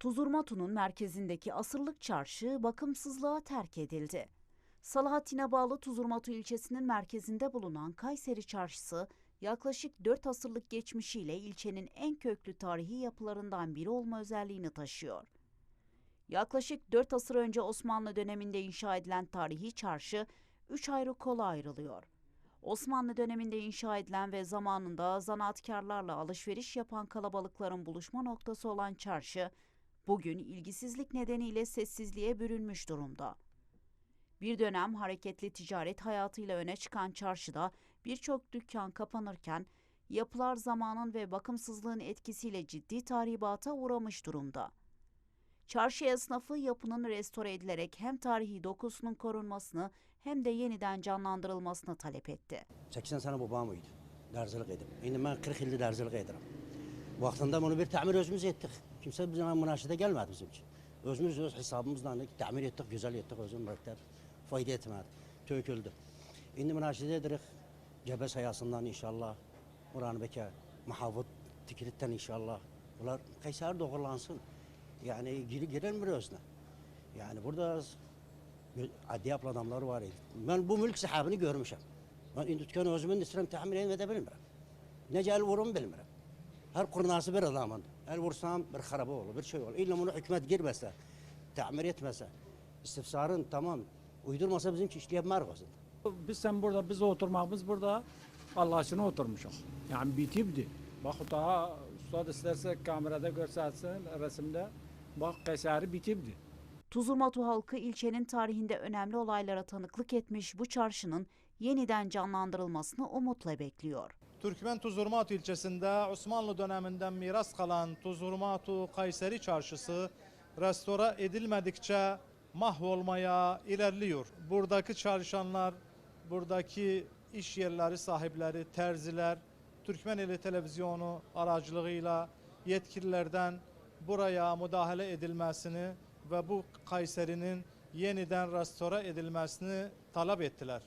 Tuzurmatu'nun merkezindeki asırlık çarşı bakımsızlığa terk edildi. Salahattin'e bağlı Tuzurmatu ilçesinin merkezinde bulunan Kayseri Çarşısı, yaklaşık 4 asırlık geçmişiyle ilçenin en köklü tarihi yapılarından biri olma özelliğini taşıyor. Yaklaşık 4 asır önce Osmanlı döneminde inşa edilen tarihi çarşı 3 ayrı kola ayrılıyor. Osmanlı döneminde inşa edilen ve zamanında zanaatkarlarla alışveriş yapan kalabalıkların buluşma noktası olan çarşı, bugün ilgisizlik nedeniyle sessizliğe bürünmüş durumda. Bir dönem hareketli ticaret hayatıyla öne çıkan çarşıda birçok dükkan kapanırken yapılar zamanın ve bakımsızlığın etkisiyle ciddi tahribata uğramış durumda. Çarşı esnafı yapının restore edilerek hem tarihi dokusunun korunmasını hem de yeniden canlandırılmasını talep etti. 80 sene babam uydu. Derzlik edip. Şimdi ben 40 yıldır derzlik ederim. Vaktinde bunu bir tamir özümüz ettik. Kimse bize münasede gelmedi bizim için. Özümüz öz hesabımızdan tamir ettik, güzel ettik özüm mürekkep. Fayda etmedi. Töküldü. Şimdi münasede ederek cebe sayasından inşallah. Uranı beke muhavut tikiritten inşallah. Bunlar Kayseri doğrulansın. Yani geri girer mi özüne? Yani burada adli yapılan adamlar var. Ben bu mülk sahibini görmüşüm. Ben indi dükkan özümün istirem tahmin edebilmirəm. Necə el vurum bilmirəm. Her kurnası bir adamın. El vursam bir xaraba olur, bir şey olur. İlla bunu hükümet girmese, tamir etmese, istifsarın tamam uydurmasa bizimki işleyemez aslında. Biz sen burada, biz oturmamız burada Allah aşkına oturmuşum. Yani bitibdi. Bak daha ustad isterse kamerada görsersin resimde. Bak Kayseri bitibdi. Tuzurmatu halkı ilçenin tarihinde önemli olaylara tanıklık etmiş bu çarşının yeniden canlandırılmasını umutla bekliyor. Türkmen Tuzurmatu ilçesinde Osmanlı döneminden miras kalan Tuzurmatu Kayseri Çarşısı restore edilmedikçe mahvolmaya ilerliyor. Buradaki çalışanlar, buradaki iş yerleri sahipleri, terziler, Türkmeneli Televizyonu aracılığıyla yetkililerden buraya müdahale edilmesini ve bu Kayseri'nin yeniden restore edilmesini talep ettiler.